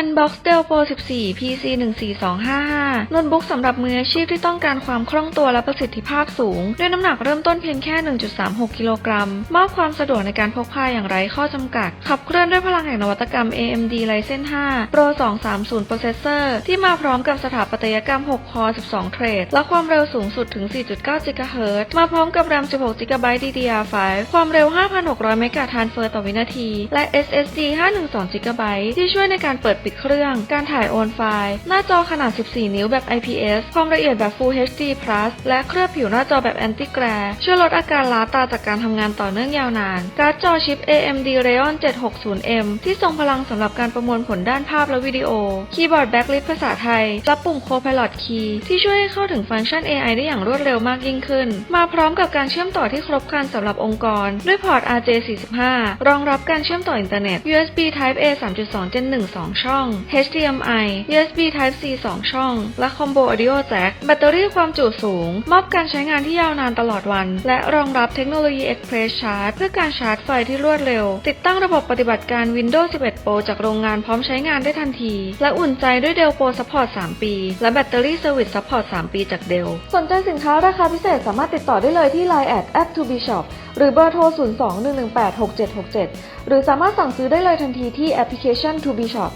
Unbox Dell Pro 14 PC 14255โน้ตบุ๊กสำหรับมืออาชีพที่ต้องการความคล่องตัวและประสิทธิภาพสูง ด้วยน้ำหนักเริ่มต้นเพียงแค่ 1.36 กิโลกรัม มอบความสะดวกในการพกพาอย่างไร้ข้อจำกัด ขับเคลื่อนด้วยพลังแห่งนวัตกรรม AMD Ryzen 5 Pro 230 Processor ที่มาพร้อมกับสถาปัตยกรรม 6 คอ12 เทรด และความเร็วสูงสุดถึง 4.9 GHz มาพร้อมกับ RAM 16 GB DDR5 ความเร็ว 5,600เมกะทานเฟอร์ต่อวินาที และ SSD 512 GB ที่ช่วยในการเปิดปิดเครื่อง การถ่ายโอนไฟล์ หน้าจอขนาด 14 นิ้วแบบ IPS ความละเอียดแบบ Full HD Plus และเคลือบผิวหน้าจอแบบ Anti Glare ช่วยลดอาการล้าตาจากการทำงานต่อเนื่องยาวนาน การ์ดจอชิป AMD Radeon 760M ที่ทรงพลังสำหรับการประมวลผลด้านภาพและวิดีโอ คีย์บอร์ดแบ็คลิสภาษาไทยและปุ่ม Copilot Key ที่ช่วยให้เข้าถึงฟังก์ชัน AI ได้อย่างรวดเร็วมากยิ่งขึ้น มาพร้อมกับการเชื่อมต่อที่ครบครันสำหรับองค์กร ด้วยพอร์ต RJ45 รองรับการเชื่อมต่ออินเทอร์เน็ต USB Type A 3.2 Gen 1 2ช่อง HDMI USB Type C 2 ช่อง และ Combo Audio Jack แบตเตอรี่ความจุสูง มอบการใช้งานที่ยาวนานตลอดวัน และรองรับเทคโนโลยี Express Charge เพื่อการชาร์จไฟที่รวดเร็ว ติดตั้งระบบปฏิบัติการ Windows 11 Pro จากโรงงานพร้อมใช้งานได้ทันที และอุ่นใจด้วย Dell Pro Support 3 ปี และแบตเตอรี่ Service Support 3 ปีจาก Dell สนใจสินค้าราคาพิเศษสามารถติดต่อได้เลยที่ Line at at to be shop หรือเบอร์โทร 02-118-6767 หรือสามารถสั่งซื้อได้เลยทันทีที่แอปพลิเคชัน To be shop